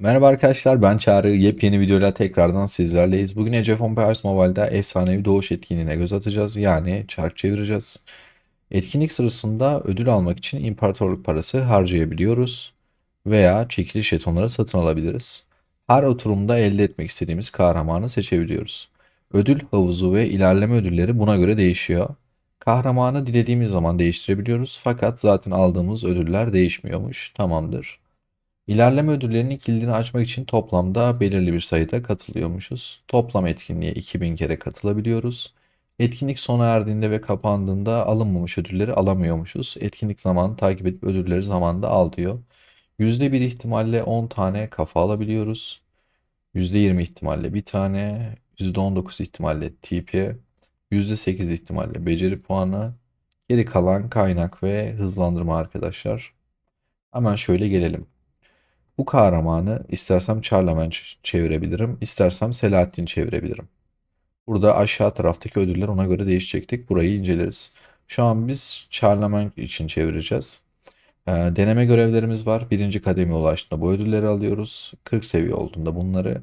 Merhaba arkadaşlar ben Çağrı. Yepyeni videoyla tekrardan sizlerleyiz. Bugün Age of Empires Mobile'da efsanevi doğuş etkinliğine göz atacağız. Yani çark çevireceğiz. Etkinlik sırasında ödül almak için imparatorluk parası harcayabiliyoruz. Veya çekiliş jetonları satın alabiliriz. Her oturumda elde etmek istediğimiz kahramanı seçebiliyoruz. Ödül havuzu ve ilerleme ödülleri buna göre değişiyor. Kahramanı dilediğimiz zaman değiştirebiliyoruz. Fakat zaten aldığımız ödüller değişmiyormuş. Tamamdır. İlerleme ödüllerinin kilidini açmak için toplamda belirli bir sayıda katılıyormuşuz. Toplam etkinliğe 2000 kere katılabiliyoruz. Etkinlik sona erdiğinde ve kapandığında alınmamış ödülleri alamıyormuşuz. Etkinlik zamanı takip edip ödülleri zamanında al diyor. %1 ihtimalle 10 tane kafa alabiliyoruz. %20 ihtimalle bir tane, %19 ihtimalle TP, %8 ihtimalle beceri puanı, geri kalan kaynak ve hızlandırma arkadaşlar. Hemen şöyle gelelim. Bu kahramanı istersem Charlemagne çevirebilirim, istersem Selahattin çevirebilirim. Burada aşağı taraftaki ödüller ona göre değişecektik. Burayı inceleriz. Şu an biz Charlemagne için çevireceğiz. Ee, deneme görevlerimiz var. Birinci kademe ulaştığında bu ödülleri alıyoruz. 40 seviye olduğunda bunları.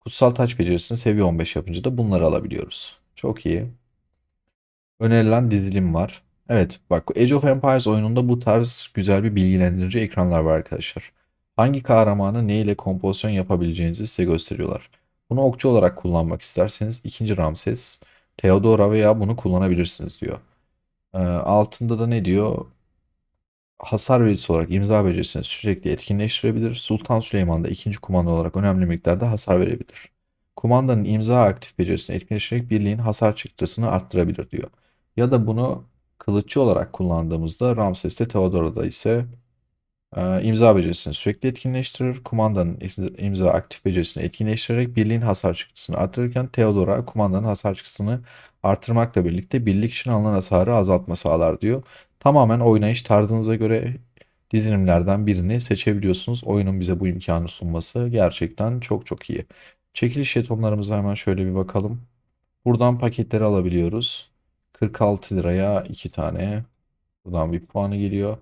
Kutsal taç becerisini seviye 15 yapınca da bunları alabiliyoruz. Çok iyi. Önerilen dizilim var. Evet bak Age of Empires oyununda bu tarz güzel bir bilgilendirici ekranlar var arkadaşlar. Hangi kahramanı ne ile kompozisyon yapabileceğinizi size gösteriyorlar. Bunu okçu olarak kullanmak isterseniz 2. Ramses, Theodora veya bunu kullanabilirsiniz diyor. Ee, altında da ne diyor? Hasar vericisi olarak imza becerisini sürekli etkinleştirebilir. Sultan Süleyman da ikinci kumanda olarak önemli miktarda hasar verebilir. Kumandanın imza aktif becerisini etkileştirerek birliğin hasar çıktısını arttırabilir diyor. Ya da bunu kılıççı olarak kullandığımızda Ramses'te Theodora'da ise imza becerisini sürekli etkinleştirir. Kumandanın imza- aktif becerisini etkinleştirerek birliğin hasar çıktısını arttırırken Theodora kumandanın hasar çıktısını arttırmakla birlikte birlik için alınan hasarı azaltma sağlar diyor. Tamamen oynayış tarzınıza göre dizilimlerden birini seçebiliyorsunuz. Oyunun bize bu imkanı sunması gerçekten çok çok iyi. Çekiliş jetonlarımıza hemen şöyle bir bakalım. Buradan paketleri alabiliyoruz. 46 liraya 2 tane. Buradan bir puanı geliyor.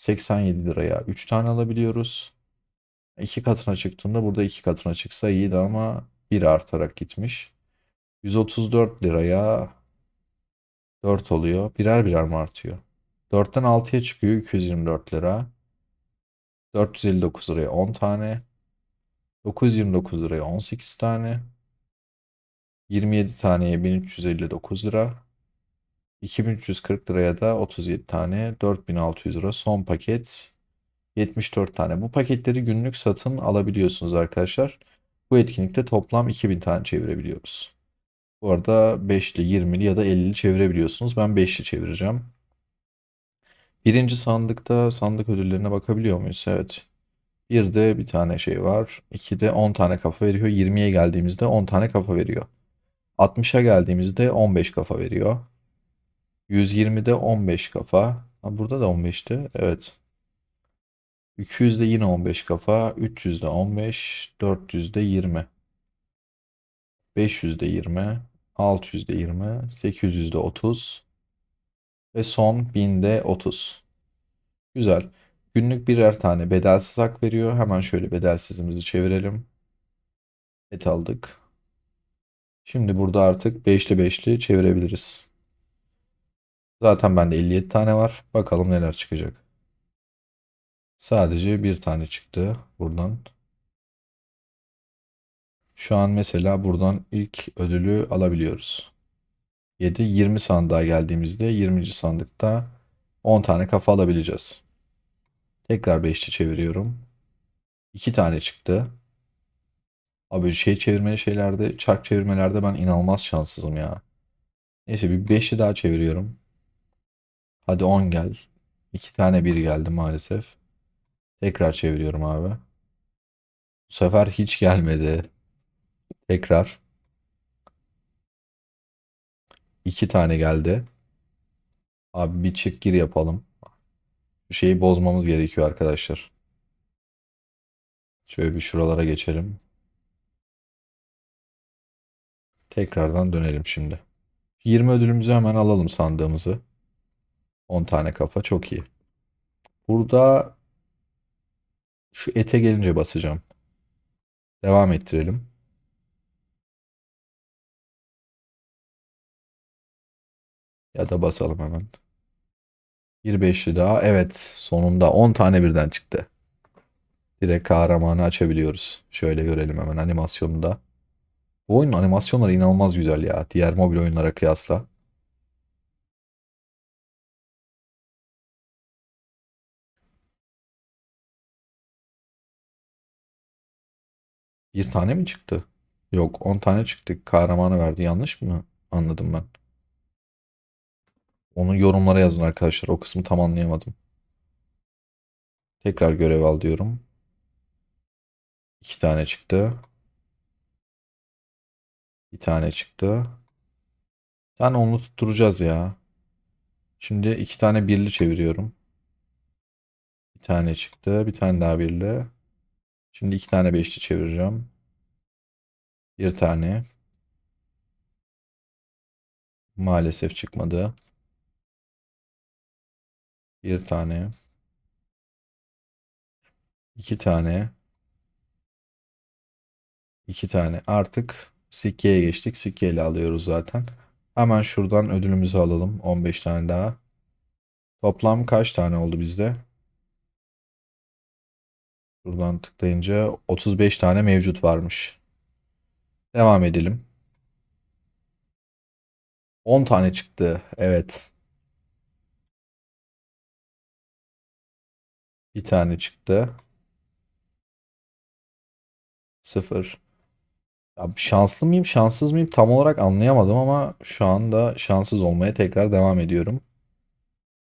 87 liraya 3 tane alabiliyoruz. 2 katına çıktığında burada 2 katına çıksa iyiydi ama 1 artarak gitmiş. 134 liraya 4 oluyor. Birer birer mi artıyor? 4'ten 6'ya çıkıyor 224 lira. 459 liraya 10 tane. 929 liraya 18 tane. 27 taneye 1359 lira. 2340 liraya da 37 tane. 4600 lira son paket. 74 tane. Bu paketleri günlük satın alabiliyorsunuz arkadaşlar. Bu etkinlikte toplam 2000 tane çevirebiliyoruz. Bu arada 5'li, 20'li ya da 50'li çevirebiliyorsunuz. Ben 5'li çevireceğim. Birinci sandıkta sandık ödüllerine bakabiliyor muyuz? Evet. Bir de bir tane şey var. İki de 10 tane kafa veriyor. 20'ye geldiğimizde 10 tane kafa veriyor. 60'a geldiğimizde 15 kafa veriyor. 120'de 15 kafa. Ha, burada da 15'ti. Evet. 200'de yine 15 kafa. 300'de 15. 400'de 20. 500'de 20. 600'de 20. 800'de 30. Ve son 1000'de 30. Güzel. Günlük birer tane bedelsiz hak veriyor. Hemen şöyle bedelsizimizi çevirelim. Et aldık. Şimdi burada artık beşli beşli çevirebiliriz. Zaten bende 57 tane var. Bakalım neler çıkacak. Sadece bir tane çıktı buradan. Şu an mesela buradan ilk ödülü alabiliyoruz. 7 20 sandığa geldiğimizde 20. sandıkta 10 tane kafa alabileceğiz. Tekrar beşli çeviriyorum. 2 tane çıktı. Abi şey çevirmeli şeylerde, çark çevirmelerde ben inanılmaz şanssızım ya. Neyse bir 5'i daha çeviriyorum. Hadi 10 gel. 2 tane 1 geldi maalesef. Tekrar çeviriyorum abi. Bu sefer hiç gelmedi. Tekrar. 2 tane geldi. Abi bir çık gir yapalım. Bu şeyi bozmamız gerekiyor arkadaşlar. Şöyle bir şuralara geçelim. Tekrardan dönelim şimdi. 20 ödülümüzü hemen alalım sandığımızı. 10 tane kafa çok iyi. Burada şu ete gelince basacağım. Devam ettirelim. Ya da basalım hemen. Bir beşli daha. Evet sonunda 10 tane birden çıktı. Direkt kahramanı açabiliyoruz. Şöyle görelim hemen animasyonunda. Bu oyunun animasyonları inanılmaz güzel ya. Diğer mobil oyunlara kıyasla. Bir tane mi çıktı? Yok 10 tane çıktı. Kahramanı verdi. Yanlış mı anladım ben? Onu yorumlara yazın arkadaşlar. O kısmı tam anlayamadım. Tekrar görev al diyorum. İki tane çıktı. Bir tane çıktı. Bir tane onu tutturacağız ya. Şimdi iki tane birli çeviriyorum. Bir tane çıktı. Bir tane daha birli. Şimdi iki tane beşli çevireceğim. Bir tane. Maalesef çıkmadı. Bir tane. İki tane. İki tane. Artık sikkeye geçtik. Sikkeyle alıyoruz zaten. Hemen şuradan ödülümüzü alalım. 15 tane daha. Toplam kaç tane oldu bizde? Buradan tıklayınca 35 tane mevcut varmış. Devam edelim. 10 tane çıktı. Evet. Bir tane çıktı. Sıfır. Ya şanslı mıyım, şanssız mıyım tam olarak anlayamadım ama şu anda şanssız olmaya tekrar devam ediyorum.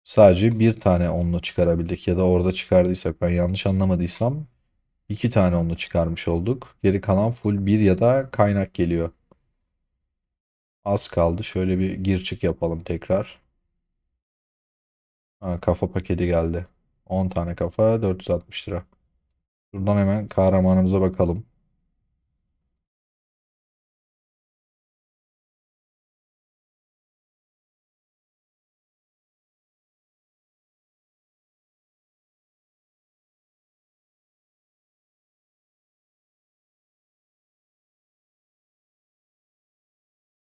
Sadece bir tane onlu çıkarabildik ya da orada çıkardıysak ben yanlış anlamadıysam iki tane onlu çıkarmış olduk. Geri kalan full bir ya da kaynak geliyor. Az kaldı. Şöyle bir gir çık yapalım tekrar. Ha, kafa paketi geldi. 10 tane kafa 460 lira. Şuradan hemen kahramanımıza bakalım.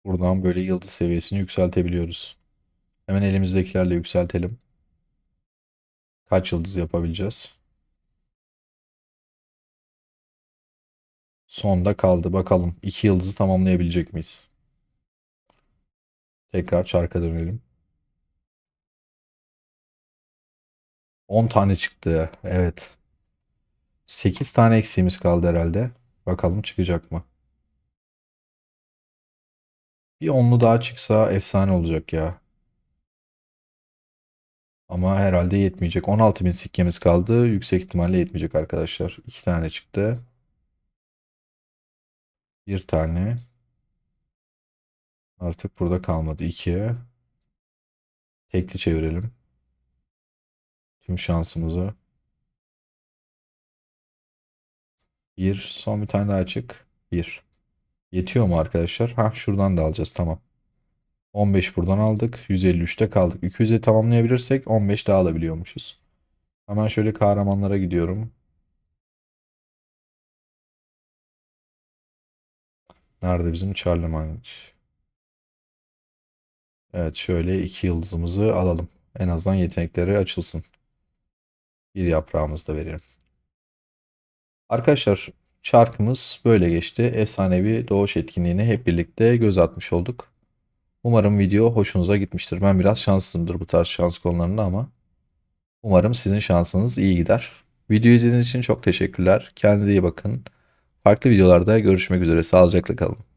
Buradan böyle yıldız seviyesini yükseltebiliyoruz. Hemen elimizdekilerle yükseltelim. Kaç yıldız yapabileceğiz? Sonda kaldı. Bakalım 2 yıldızı tamamlayabilecek miyiz? Tekrar çarka dönelim. 10 tane çıktı. Evet. 8 tane eksiğimiz kaldı herhalde. Bakalım çıkacak mı? Bir onlu daha çıksa efsane olacak ya. Ama herhalde yetmeyecek. 16 bin sikkemiz kaldı. Yüksek ihtimalle yetmeyecek arkadaşlar. 2 tane çıktı. Bir tane. Artık burada kalmadı. 2. Tekli çevirelim. Tüm şansımızı. Bir. Son bir tane daha çık. Bir. Yetiyor mu arkadaşlar? Ha şuradan da alacağız. Tamam. 15 buradan aldık. 153'te kaldık. 200'e tamamlayabilirsek 15 daha alabiliyormuşuz. Hemen şöyle kahramanlara gidiyorum. Nerede bizim Charlemagne? Evet şöyle iki yıldızımızı alalım. En azından yetenekleri açılsın. Bir yaprağımızı da verelim. Arkadaşlar çarkımız böyle geçti. Efsanevi doğuş etkinliğine hep birlikte göz atmış olduk. Umarım video hoşunuza gitmiştir. Ben biraz şanslıyımdır bu tarz şans konularında ama umarım sizin şansınız iyi gider. Videoyu izlediğiniz için çok teşekkürler. Kendinize iyi bakın. Farklı videolarda görüşmek üzere. Sağlıcakla kalın.